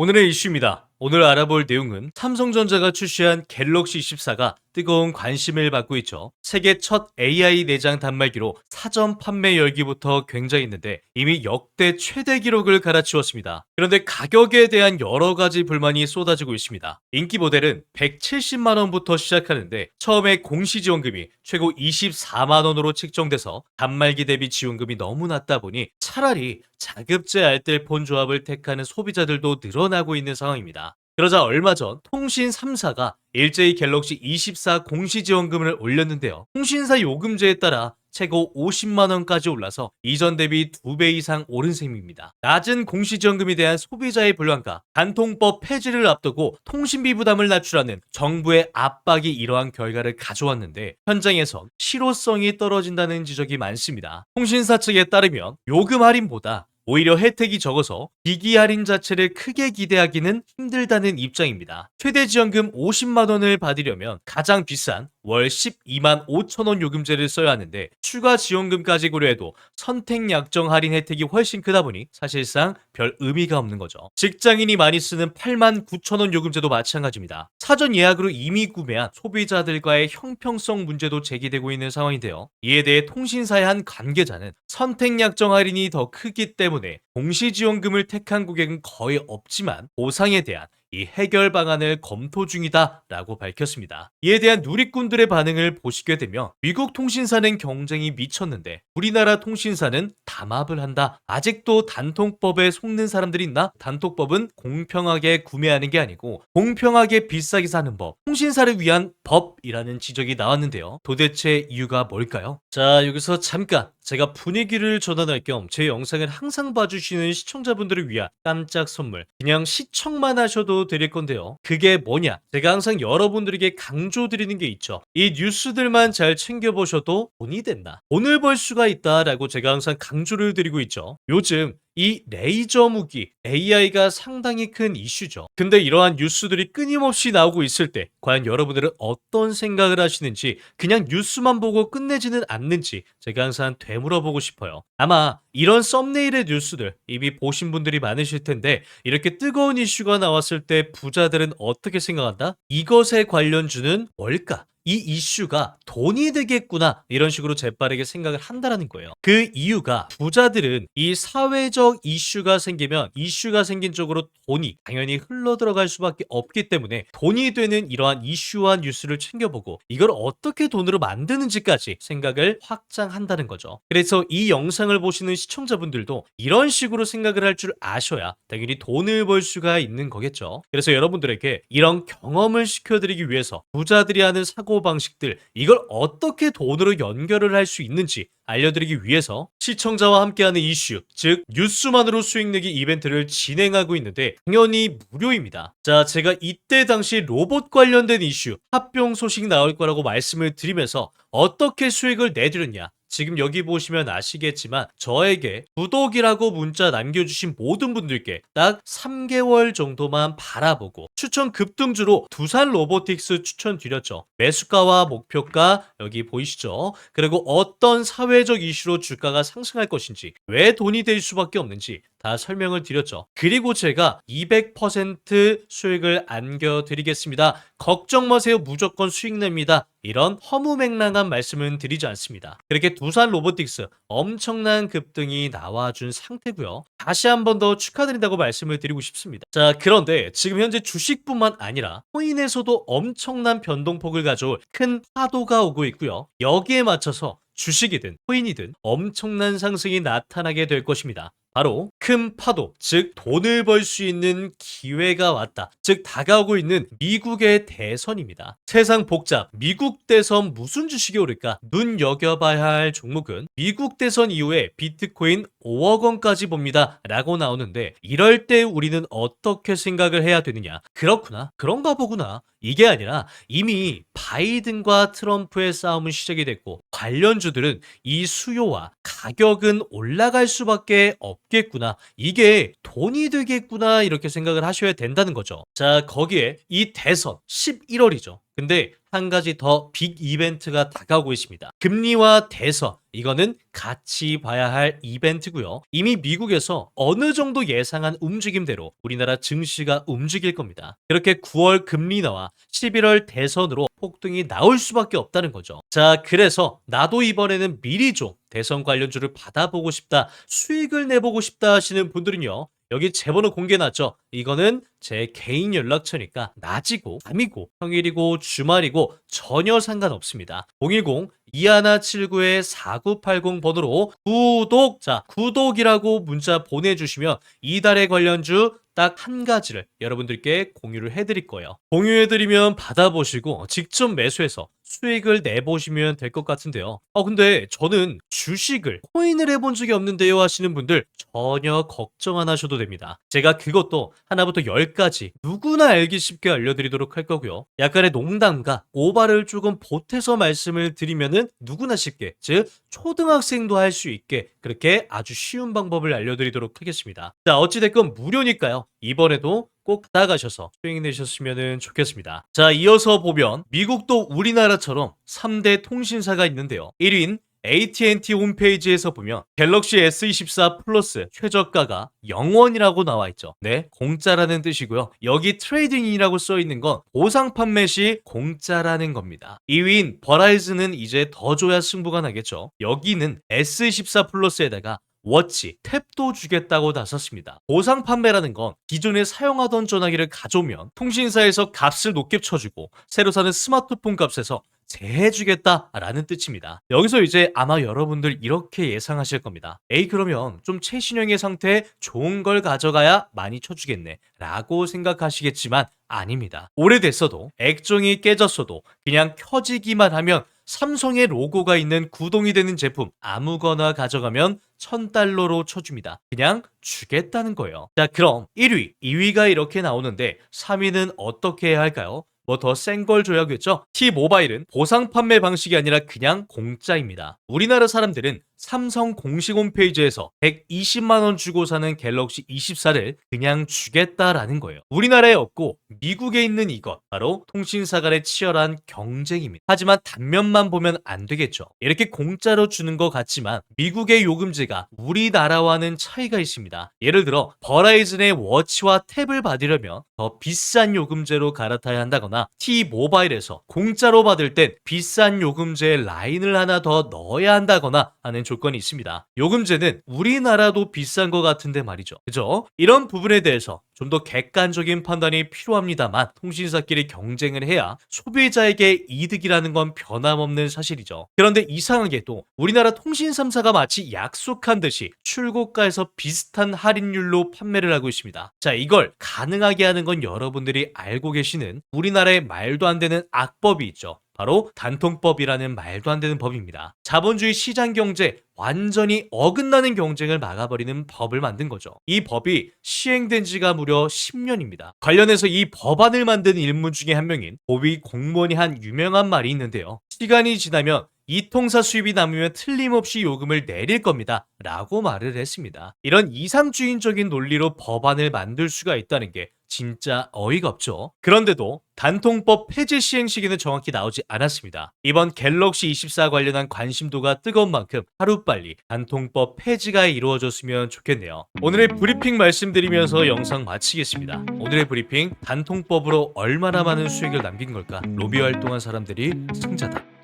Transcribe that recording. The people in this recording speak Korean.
오늘의 이슈입니다. 오늘 알아볼 내용은 삼성전자가 출시한 갤럭시 14가 뜨거운 관심을 받고 있죠. 세계 첫 AI 내장 단말기로 사전 판매 열기부터 굉장했는데 이미 역대 최대 기록을 갈아치웠습니다. 그런데 가격에 대한 여러 가지 불만이 쏟아지고 있습니다. 인기 모델은 170만 원부터 시작하는데 처음에 공시 지원금이 최고 24만 원으로 책정돼서 단말기 대비 지원금이 너무 낮다 보니 차라리 자급제 알뜰폰 조합을 택하는 소비자들도 늘어나고 있는 상황입니다. 그러자 얼마 전 통신 3사가 일제히 갤럭시 24 공시 지원금을 올렸는데요. 통신사 요금제에 따라 최고 50만 원까지 올라서 이전 대비 2배 이상 오른 셈입니다. 낮은 공시지원금에 대한 소비자의 불안과 단통법 폐지를 앞두고 통신비 부담을 낮추라는 정부의 압박이 이러한 결과를 가져왔는데 현장에선 실효성이 떨어진다는 지적이 많습니다. 통신사 측에 따르면 요금 할인보다 오히려 혜택이 적어서 기기 할인 자체를 크게 기대하기는 힘들다는 입장입니다. 최대 지원금 50만 원을 받으려면 가장 비싼 월 12만 5천 원 요금제를 써야 하는데 추가 지원금까지 고려해도 선택 약정 할인 혜택이 훨씬 크다 보니 사실상 별 의미가 없는 거죠. 직장인이 많이 쓰는 8만 9천 원 요금제도 마찬가지입니다. 사전 예약으로 이미 구매한 소비자들과의 형평성 문제도 제기되고 있는 상황인데요. 이에 대해 통신사의 한 관계자는 선택 약정 할인이 더 크기 때문에 공시지원금을 택한 고객은 거의 없지만 보상에 대한 이 해결 방안을 검토 중이다라고 밝혔습니다. 이에 대한 누리꾼들의 반응을 보시게 되면 미국 통신사는 경쟁이 미쳤는데 우리나라 통신사는 담합을 한다. 아직도 단통법에 속는 사람들이 있나? 단통법은 공평하게 구매하는 게 아니고 공평하게 비싸게 사는 법, 통신사를 위한 법이라는 지적이 나왔는데요. 도대체 이유가 뭘까요? 자, 여기서 잠깐 제가 분위기를 전환할 겸 제 영상을 항상 봐주시는 시청자분들을 위한 깜짝 선물. 그냥 시청만 하셔도 드릴 건데요. 그게 뭐냐? 제가 항상 여러분들에게 강조드리는 게 있죠. 이 뉴스들만 잘 챙겨보셔도 돈이 된다. 돈을 벌 수가 있다 라고 제가 항상 강조를 드리고 있죠. 요즘 이 레이저 무기 AI가 상당히 큰 이슈죠. 근데 이러한 뉴스들이 끊임없이 나오고 있을 때 과연 여러분들은 어떤 생각을 하시는지 그냥 뉴스만 보고 끝내지는 않는지 제가 항상 되물어보고 싶어요. 아마 이런 썸네일의 뉴스들 이미 보신 분들이 많으실 텐데 이렇게 뜨거운 이슈가 나왔을 때 부자들은 어떻게 생각한다? 이것에 관련주는 뭘까? 이 이슈가 돈이 되겠구나 이런 식으로 재빠르게 생각을 한다라는 거예요. 그 이유가 부자들은 이 사회적 이슈가 생기면 이슈가 생긴 쪽으로 돈이 당연히 흘러 들어갈 수밖에 없기 때문에 돈이 되는 이러한 이슈와 뉴스를 챙겨보고 이걸 어떻게 돈으로 만드는지까지 생각을 확장한다는 거죠. 그래서 이 영상을 보시는 시청자분들도 이런 식으로 생각을 할 줄 아셔야 당연히 돈을 벌 수가 있는 거겠죠. 그래서 여러분들에게 이런 경험을 시켜드리기 위해서 부자들이 하는 사고 방식들 이걸 어떻게 돈으로 연결을 할 수 있는지 알려드리기 위해서 시청자와 함께하는 이슈 즉 뉴스만으로 수익 내기 이벤트를 진행하고 있는데 당연히 무료입니다. 자 제가 이때 당시 로봇 관련된 이슈 합병 소식 나올 거라고 말씀을 드리면서 어떻게 수익을 내드렸냐 지금 여기 보시면 아시겠지만 저에게 구독이라고 문자 남겨주신 모든 분들께 딱 3개월 정도만 바라보고 추천 급등주로 두산 로보틱스 추천드렸죠. 매수가와 목표가 여기 보이시죠? 그리고 어떤 사회적 이슈로 주가가 상승할 것인지 왜 돈이 될 수밖에 없는지 다 설명을 드렸죠. 그리고 제가 200% 수익을 안겨드리겠습니다. 걱정 마세요. 무조건 수익 냅니다. 이런 허무맹랑한 말씀은 드리지 않습니다. 그렇게 두산 로보틱스 엄청난 급등이 나와준 상태고요. 다시 한 번 더 축하드린다고 말씀을 드리고 싶습니다. 자, 그런데 지금 현재 주식뿐만 아니라 코인에서도 엄청난 변동폭을 가져올 큰 파도가 오고 있고요. 여기에 맞춰서 주식이든 코인이든 엄청난 상승이 나타나게 될 것입니다. 바로 큰 파도, 즉 돈을 벌 수 있는 기회가 왔다. 즉 다가오고 있는 미국의 대선입니다. 세상 복잡, 미국 대선 무슨 주식이 오를까? 눈여겨봐야 할 종목은 미국 대선 이후에 비트코인 5억 원까지 봅니다. 라고 나오는데 이럴 때 우리는 어떻게 생각을 해야 되느냐? 그렇구나. 그런가 보구나. 이게 아니라 이미 바이든과 트럼프의 싸움은 시작이 됐고 관련주들은 이 수요와 가격은 올라갈 수밖에 없겠구나. 이게 돈이 되겠구나. 이렇게 생각을 하셔야 된다는 거죠. 자, 거기에 이 대선 11월이죠. 근데 한 가지 더 빅 이벤트가 다가오고 있습니다. 금리와 대선 이거는 같이 봐야 할 이벤트고요. 이미 미국에서 어느 정도 예상한 움직임대로 우리나라 증시가 움직일 겁니다. 그렇게 9월 금리 인하와 11월 대선으로 폭등이 나올 수밖에 없다는 거죠. 자, 그래서 나도 이번에는 미리 좀 대선 관련주를 받아보고 싶다, 수익을 내보고 싶다 하시는 분들은요. 여기 제 번호 공개해놨죠. 이거는 제 개인 연락처니까 낮이고 밤이고 평일이고 주말이고 전혀 상관없습니다. 010 2179의 4980 번호로 구독 자 구독이라고 문자 보내주시면 이달의 관련주 딱 한 가지를 여러분들께 공유를 해드릴 거예요. 공유해드리면 받아보시고 직접 매수해서 수익을 내보시면 될 것 같은데요. 어 근데 저는 주식을 코인을 해본 적이 없는데요 하시는 분들 전혀 걱정 안 하셔도 됩니다. 제가 그것도 하나부터 열까지 누구나 알기 쉽게 알려드리도록 할 거고요. 약간의 농담과 오바를 조금 보태서 말씀을 드리면은 누구나 쉽게 즉 초등학생도 할 수 있게 그렇게 아주 쉬운 방법을 알려드리도록 하겠습니다. 자 어찌됐건 무료니까요. 이번에도 꼭 나가셔서 수익 내셨으면 좋겠습니다. 자, 이어서 보면 미국도 우리나라처럼 3대 통신사가 있는데요. 1위인 AT&T 홈페이지에서 보면 갤럭시 S24 플러스 최저가가 0원이라고 나와 있죠. 네, 공짜라는 뜻이고요. 여기 트레이딩이라고 써 있는 건 보상 판매 시 공짜라는 겁니다. 2위인 버라이즈는 이제 더 줘야 승부가 나겠죠. 여기는 S24 플러스에다가 워치, 탭도 주겠다고 나섰습니다. 보상 판매라는 건 기존에 사용하던 전화기를 가져오면 통신사에서 값을 높게 쳐주고 새로 사는 스마트폰 값에서 재해주겠다라는 뜻입니다. 여기서 이제 아마 여러분들 이렇게 예상하실 겁니다. 에이 그러면 좀 최신형의 상태에 좋은 걸 가져가야 많이 쳐주겠네 라고 생각하시겠지만 아닙니다. 오래됐어도 액정이 깨졌어도 그냥 켜지기만 하면 삼성의 로고가 있는 구동이 되는 제품 아무거나 가져가면 1000달러로 쳐줍니다. 그냥 주겠다는 거예요. 자, 그럼 1위, 2위가 이렇게 나오는데 3위는 어떻게 해야 할까요? 뭐더센걸 줘야겠죠? T-모바일은 보상 판매 방식이 아니라 그냥 공짜입니다. 우리나라 사람들은 삼성 공식 홈페이지에서 120만원 주고 사는 갤럭시 24를 그냥 주겠다라는 거예요. 우리나라에 없고 미국에 있는 이것, 바로 통신사 간의 치열한 경쟁입니다. 하지만 단면만 보면 안 되겠죠. 이렇게 공짜로 주는 것 같지만 미국의 요금제가 우리나라와는 차이가 있습니다. 예를 들어 버라이즌의 워치와 탭을 받으려면 더 비싼 요금제로 갈아타야 한다거나 T-모바일에서 공짜로 받을 땐 비싼 요금제 라인을 하나 더 넣어야 한다거나 하는 조건이 있습니다. 요금제는 우리나라도 비싼 것 같은데 말이죠. 그죠? 이런 부분에 대해서 좀 더 객관적인 판단이 필요합니다만 통신사끼리 경쟁을 해야 소비자에게 이득이라는 건 변함없는 사실이죠. 그런데 이상하게도 우리나라 통신 3사가 마치 약속한 듯이 출고가에서 비슷한 할인율로 판매를 하고 있습니다. 자, 이걸 가능하게 하는 건 여러분들이 알고 계시는 우리나라의 말도 안 되는 악법이 있죠. 바로 단통법이라는 말도 안 되는 법입니다. 자본주의 시장 경제 완전히 어긋나는 경쟁을 막아버리는 법을 만든 거죠. 이 법이 시행된 지가 무려 10년입니다. 관련해서 이 법안을 만든 인물 중에 한 명인 고위 공무원이 한 유명한 말이 있는데요. 시간이 지나면 이 통사 수입이 남으면 틀림없이 요금을 내릴 겁니다. 라고 말을 했습니다. 이런 이상주의적인 논리로 법안을 만들 수가 있다는 게 진짜 어이가 없죠. 그런데도 단통법 폐지 시행 시기는 정확히 나오지 않았습니다. 이번 갤럭시 24 관련한 관심도가 뜨거운 만큼 하루빨리 단통법 폐지가 이루어졌으면 좋겠네요. 오늘의 브리핑 말씀드리면서 영상 마치겠습니다. 오늘의 브리핑 단통법으로 얼마나 많은 수익을 남긴 걸까? 로비 활동한 사람들이 승자다.